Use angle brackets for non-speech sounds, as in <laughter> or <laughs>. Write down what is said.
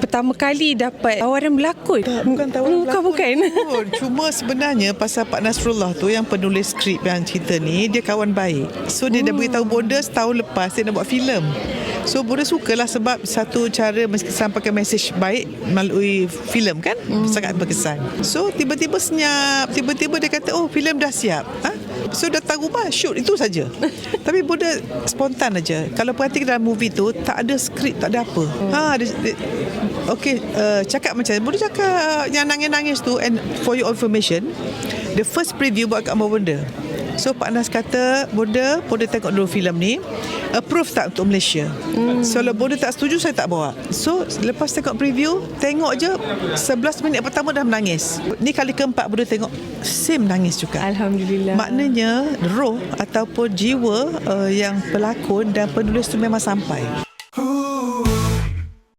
pertama kali dapat tawaran berlakon. Bukan tawaran Bukan, bukan. Oh, cuma sebenarnya pasal Pak Nasrullah tu yang penulis skrip yang cerita ni dia kawan baik. So dia dah beritahu Bonda setahun lepas dia nak buat filem. So Bonda sukalah sebab satu cara sampaikan mesej baik melalui filem kan hmm. sangat berkesan. So tiba-tiba senyap, tiba-tiba dia kata oh filem dah siap. Ha? So datang rumah shoot itu saja. <laughs> Tapi Bonda spontan aja. Kalau perhatikan dalam movie tu tak ada skrip, tak ada apa. Ha dia, dia, Okay, uh, cakap macam Bonda cakap yang nangis-nangis tu and for your information, the first preview buat kat rumah Bonda. So Pak Nas kata Bonda Bonda tengok dulu filem ni Approve tak untuk Malaysia hmm. So kalau Bonda tak setuju Saya tak bawa So lepas tengok preview Tengok je 11 minit pertama dah menangis Ni kali keempat Bonda tengok Same nangis juga Alhamdulillah. Maknanya roh ataupun jiwa uh, yang pelakon dan penulis tu memang sampai.